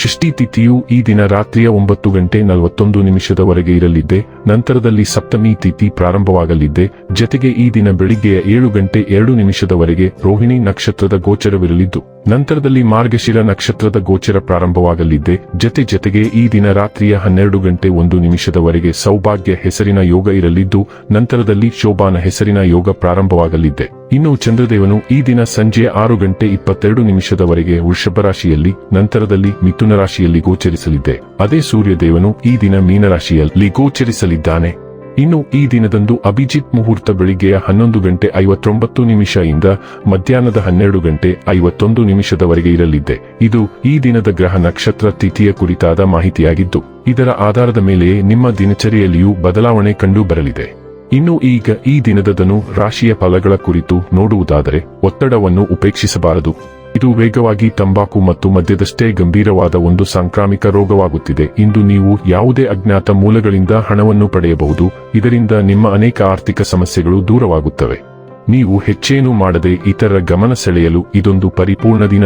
ಷಷ್ಠಿ ತಿಥಿಯು ಈ ದಿನ ರಾತ್ರಿಯ ಒಂಬತ್ತು ಗಂಟೆ ನಲವತ್ತೊಂದು ನಿಮಿಷದವರೆಗೆ ಇರಲಿದ್ದೆ, ನಂತರದಲ್ಲಿ ಸಪ್ತಮಿ ತಿಥಿ ಪ್ರಾರಂಭವಾಗಲಿದ್ದೆ, ಜತೆಗೆ ಈ ದಿನ ಬೆಳಿಗ್ಗೆಯ ಏಳು ಗಂಟೆ ಎರಡು ನಿಮಿಷದವರೆಗೆ ರೋಹಿಣಿ ನಕ್ಷತ್ರದ ಗೋಚರವಿರಲಿದ್ದು. ನಂತರದಲ್ಲಿ ಮಾರ್ಗಶಿರ ನಕ್ಷತ್ರದ ಗೋಚರ ಪ್ರಾರಂಭವಾಗಲಿದ್ದೆ ಜತೆ ಜತೆಗೆ ಈ ದಿನ ರಾತ್ರಿಯ ಹನ್ನೆರಡು ಗಂಟೆ ಒಂದು ನಿಮಿಷದವರೆಗೆ ಸೌಭಾಗ್ಯ ಹೆಸರಿನ ಯೋಗ ಇರಲಿದ್ದು, ನಂತರದಲ್ಲಿ ಶೋಭಾನ ಹೆಸರಿನ ಯೋಗ ಪ್ರಾರಂಭವಾಗಲಿದ್ದೆ ಇನ್ನು ಚಂದ್ರದೇವನು ಈ ದಿನ ಸಂಜೆ ಆರು ಗಂಟೆ ಇಪ್ಪತ್ತೆರಡು ನಿಮಿಷದವರೆಗೆ ವೃಷಭ ರಾಶಿಯಲ್ಲಿ, ನಂತರದಲ್ಲಿ ಮಿಥುನ ರಾಶಿಯಲ್ಲಿ ಗೋಚರಿಸಲಿದ್ದೆ ಅದೇ ಸೂರ್ಯದೇವನು ಈ ದಿನ ಮೀನರಾಶಿಯಲ್ಲಿ ಗೋಚರಿಸಲಿದ್ದಾನೆ. ಇನ್ನು ಈ ದಿನದಂದು ಅಭಿಜಿತ್ ಮುಹೂರ್ತ ಬೆಳಿಗ್ಗೆಯ ಹನ್ನೊಂದು ಗಂಟೆ ಐವತ್ತೊಂಬತ್ತು ನಿಮಿಷ ಇಂದ ಮಧ್ಯಾಹ್ನದ ಹನ್ನೆರಡು ಗಂಟೆ ಐವತ್ತೊಂದು ನಿಮಿಷದವರೆಗೆ ಇರಲಿದೆ. ಇದು ಈ ದಿನದ ಗ್ರಹ ನಕ್ಷತ್ರ ತಿಥಿಯ ಕುರಿತಾದ ಮಾಹಿತಿಯಾಗಿದ್ದು, ಇದರ ಆಧಾರದ ಮೇಲೆಯೇ ನಿಮ್ಮ ದಿನಚರಿಯಲ್ಲಿಯೂ ಬದಲಾವಣೆ ಕಂಡು ಬರಲಿದೆ ಇನ್ನು ಈಗ ಈ ದಿನದದನು ರಾಶಿಯ ಫಲಗಳ ಕುರಿತು ನೋಡುವುದಾದರೆ ಒತ್ತಡವನ್ನು ಉಪೇಕ್ಷಿಸಬಾರದು. ಇದು ವೇಗವಾಗಿ ತಂಬಾಕು ಮತ್ತು ಮದ್ಯದಷ್ಟೇ ಗಂಭೀರವಾದ ಒಂದು ಸಾಂಕ್ರಾಮಿಕ ರೋಗವಾಗುತ್ತಿದೆ. ಇಂದು ನೀವು ಯಾವುದೇ ಅಜ್ಞಾತ ಮೂಲಗಳಿಂದ ಹಣವನ್ನು ಪಡೆಯಬಹುದು. ಇದರಿಂದ ನಿಮ್ಮ ಅನೇಕ ಆರ್ಥಿಕ ಸಮಸ್ಯೆಗಳು ದೂರವಾಗುತ್ತವೆ. ನೀವು ಹೆಚ್ಚೇನೂ ಮಾಡದೆ ಇತರ ಗಮನ ಸೆಳೆಯಲು ಇದೊಂದು ಪರಿಪೂರ್ಣ ದಿನ.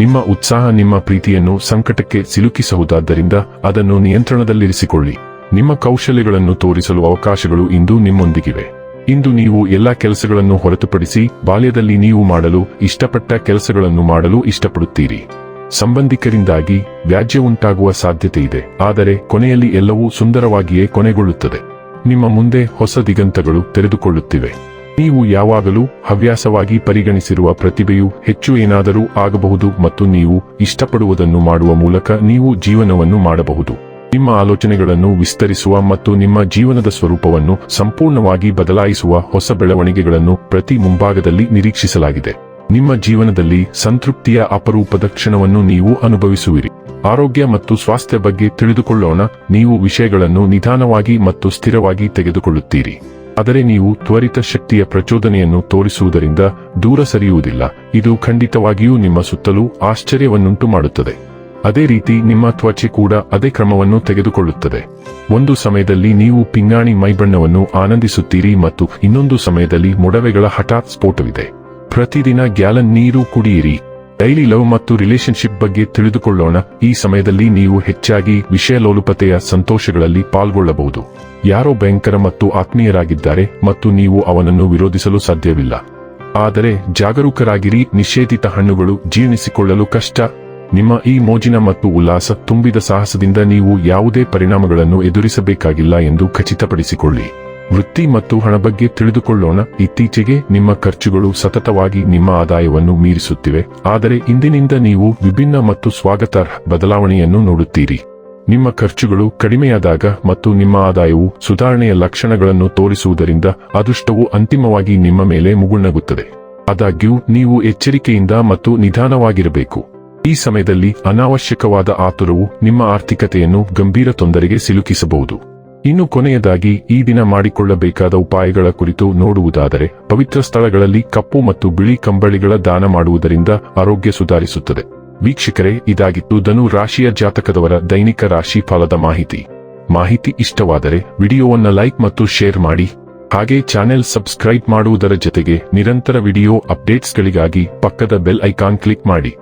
ನಿಮ್ಮ ಉತ್ಸಾಹ, ನಿಮ್ಮ ಪ್ರೀತಿಯನ್ನು ಸಂಕಟಕ್ಕೆ ಸಿಲುಕಿಸಬಹುದಾದ್ದರಿಂದ ಅದನ್ನು ನಿಯಂತ್ರಣದಲ್ಲಿರಿಸಿಕೊಳ್ಳಿ. ನಿಮ್ಮ ಕೌಶಲ್ಯಗಳನ್ನು ತೋರಿಸಲು ಅವಕಾಶಗಳು ಇಂದು ನಿಮ್ಮೊಂದಿಗಿವೆ. ಇಂದು ನೀವು ಎಲ್ಲಾ ಕೆಲಸಗಳನ್ನು ಹೊರತುಪಡಿಸಿ ಬಾಲ್ಯದಲ್ಲಿ ನೀವು ಮಾಡಲು ಇಷ್ಟಪಟ್ಟ ಕೆಲಸಗಳನ್ನು ಮಾಡಲು ಇಷ್ಟಪಡುತ್ತೀರಿ. ಸಂಬಂಧಿಕರಿಂದಾಗಿ ವ್ಯಾಜ್ಯ ಉಂಟಾಗುವ ಸಾಧ್ಯತೆ ಇದೆ. ಆದರೆ ಕೊನೆಯಲ್ಲಿ ಎಲ್ಲವೂ ಸುಂದರವಾಗಿಯೇ ಕೊನೆಗೊಳ್ಳುತ್ತದೆ. ನಿಮ್ಮ ಮುಂದೆ ಹೊಸ ದಿಗಂತಗಳು ತೆರೆದುಕೊಳ್ಳುತ್ತಿವೆ. ನೀವು ಯಾವಾಗಲೂ ಹವ್ಯಾಸವಾಗಿ ಪರಿಗಣಿಸಿರುವ ಪ್ರತಿಭೆಯು ಹೆಚ್ಚು ಏನಾದರೂ ಆಗಬಹುದು ಮತ್ತು ನೀವು ಇಷ್ಟಪಡುವುದನ್ನು ಮಾಡುವ ಮೂಲಕ ನೀವು ಜೀವನವನ್ನು ಮಾಡಬಹುದು. ನಿಮ್ಮ ಆಲೋಚನೆಗಳನ್ನು ವಿಸ್ತರಿಸುವ ಮತ್ತು ನಿಮ್ಮ ಜೀವನದ ಸ್ವರೂಪವನ್ನು ಸಂಪೂರ್ಣವಾಗಿ ಬದಲಾಯಿಸುವ ಹೊಸ ಬೆಳವಣಿಗೆಗಳನ್ನು ಪ್ರತಿ ಮುಂಭಾಗದಲ್ಲಿ ನಿರೀಕ್ಷಿಸಲಾಗಿದೆ. ನಿಮ್ಮ ಜೀವನದಲ್ಲಿ ಸಂತೃಪ್ತಿಯ ಅಪರೂಪದ ಕ್ಷಣವನ್ನು ನೀವು ಅನುಭವಿಸುವಿರಿ. ಆರೋಗ್ಯ ಮತ್ತು ಸ್ವಾಸ್ಥ್ಯ ಬಗ್ಗೆ ತಿಳಿದುಕೊಳ್ಳೋಣ. ನೀವು ವಿಷಯಗಳನ್ನು ನಿಧಾನವಾಗಿ ಮತ್ತು ಸ್ಥಿರವಾಗಿ ತೆಗೆದುಕೊಳ್ಳುತ್ತೀರಿ. ಆದರೆ ನೀವು ತ್ವರಿತ ಶಕ್ತಿಯ ಪ್ರಚೋದನೆಯನ್ನು ತೋರಿಸುವುದರಿಂದ ದೂರ ಸರಿಯುವುದಿಲ್ಲ. ಇದು ಖಂಡಿತವಾಗಿಯೂ ನಿಮ್ಮ ಸುತ್ತಲೂ ಆಶ್ಚರ್ಯವನ್ನುಂಟು ಮಾಡುತ್ತದೆ ಅದೇ ರೀತಿ ನಿಮ್ಮ ತ್ವಚೆ ಕೂಡ ಅದೇ ಕ್ರಮವನ್ನು ತೆಗೆದುಕೊಳ್ಳುತ್ತದೆ. ಒಂದು ಸಮಯದಲ್ಲಿ ನೀವು ಪಿಂಗಾಣಿ ಮೈಬಣ್ಣವನ್ನು ಆನಂದಿಸುತ್ತೀರಿ ಮತ್ತು ಇನ್ನೊಂದು ಸಮಯದಲ್ಲಿ ಮೊಡವೆಗಳ ಹಠಾತ್ ಸ್ಫೋಟವಿದೆ. ಪ್ರತಿದಿನ ಗ್ಯಾಲನ್ ನೀರು ಕುಡಿಯಿರಿ. ಡೈಲಿ ಲವ್ ಮತ್ತು ರಿಲೇಶನ್ಶಿಪ್ ಬಗ್ಗೆ ತಿಳಿದುಕೊಳ್ಳೋಣ. ಈ ಸಮಯದಲ್ಲಿ ನೀವು ಹೆಚ್ಚಾಗಿ ವಿಷಯಲೋಲುಪತೆಯ ಸಂತೋಷಗಳಲ್ಲಿ ಪಾಲ್ಗೊಳ್ಳಬಹುದು. ಯಾರೋ ಭಯಂಕರ ಮತ್ತು ಆತ್ಮೀಯರಾಗಿದ್ದಾರೆ ಮತ್ತು ನೀವು ಅವನನ್ನು ವಿರೋಧಿಸಲು ಸಾಧ್ಯವಿಲ್ಲ. ಆದರೆ ಜಾಗರೂಕರಾಗಿರಿ. ನಿಷೇಧಿತ ಹಣ್ಣುಗಳು ಜೀರ್ಣಿಸಿಕೊಳ್ಳಲು ಕಷ್ಟ. ನಿಮ್ಮ ಈ ಮೋಜಿನ ಮತ್ತು ಉಲ್ಲಾಸ ತುಂಬಿದ ಸಾಹಸದಿಂದ ನೀವು ಯಾವುದೇ ಪರಿಣಾಮಗಳನ್ನು ಎದುರಿಸಬೇಕಾಗಿಲ್ಲ ಎಂದು ಖಚಿತಪಡಿಸಿಕೊಳ್ಳಿ. ವೃತ್ತಿ ಮತ್ತು ಹಣ ಬಗ್ಗೆ ತಿಳಿದುಕೊಳ್ಳೋಣ. ಇತ್ತೀಚೆಗೆ ನಿಮ್ಮ ಖರ್ಚುಗಳು ಸತತವಾಗಿ ನಿಮ್ಮ ಆದಾಯವನ್ನು ಮೀರಿಸುತ್ತಿವೆ. ಆದರೆ ಇಂದಿನಿಂದ ನೀವು ವಿಭಿನ್ನ ಮತ್ತು ಸ್ವಾಗತಾರ್ಹ ಬದಲಾವಣೆಯನ್ನು ನೋಡುತ್ತೀರಿ. ನಿಮ್ಮ ಖರ್ಚುಗಳು ಕಡಿಮೆಯಾದಾಗ ಮತ್ತು ನಿಮ್ಮ ಆದಾಯವು ಸುಧಾರಣೆಯ ಲಕ್ಷಣಗಳನ್ನು ತೋರಿಸುವುದರಿಂದ ಅದೃಷ್ಟವು ಅಂತಿಮವಾಗಿ ನಿಮ್ಮ ಮೇಲೆ ಮುಗುಣಗುತ್ತದೆ ಆದಾಗ್ಯೂ, ನೀವು ಎಚ್ಚರಿಕೆಯಿಂದ ಮತ್ತು ನಿಧಾನವಾಗಿರಬೇಕು. ಈ ಸಮಯದಲ್ಲಿ ಅನಾವಶ್ಯಕವಾದ ಆತುರವು ನಿಮ್ಮ ಆರ್ಥಿಕತೆಯನ್ನು ಗಂಭೀರ ತೊಂದರೆಗೆ ಸಿಲುಕಿಸಬಹುದು. ಇನ್ನು ಕೊನೆಯದಾಗಿ, ಈ ದಿನ ಮಾಡಿಕೊಳ್ಳಬೇಕಾದ ಉಪಾಯಗಳ ಕುರಿತು ನೋಡುವುದಾದರೆ, ಪವಿತ್ರ ಸ್ಥಳಗಳಲ್ಲಿ ಕಪ್ಪು ಮತ್ತು ಬಿಳಿ ಕಂಬಳಿಗಳ ದಾನ ಮಾಡುವುದರಿಂದ ಆರೋಗ್ಯ ಸುಧಾರಿಸುತ್ತದೆ. ವೀಕ್ಷಕರೇ, ಇದಾಗಿತ್ತು ಧನು ರಾಶಿಯ ಜಾತಕದವರ ದೈನಿಕ ರಾಶಿ ಫಲದ ಮಾಹಿತಿ. ಮಾಹಿತಿ ಇಷ್ಟವಾದರೆ, ವಿಡಿಯೋವನ್ನು ಲೈಕ್ ಮತ್ತು ಶೇರ್ ಮಾಡಿ. ಹಾಗೆ ಚಾನೆಲ್ ಸಬ್ಸ್ಕ್ರೈಬ್ ಮಾಡುವುದರ ಜೊತೆಗೆ ನಿರಂತರ ವಿಡಿಯೋ ಅಪ್ಡೇಟ್ಸ್ಗಳಿಗಾಗಿ ಪಕ್ಕದ ಬೆಲ್ ಐಕಾನ್ ಕ್ಲಿಕ್ ಮಾಡಿ.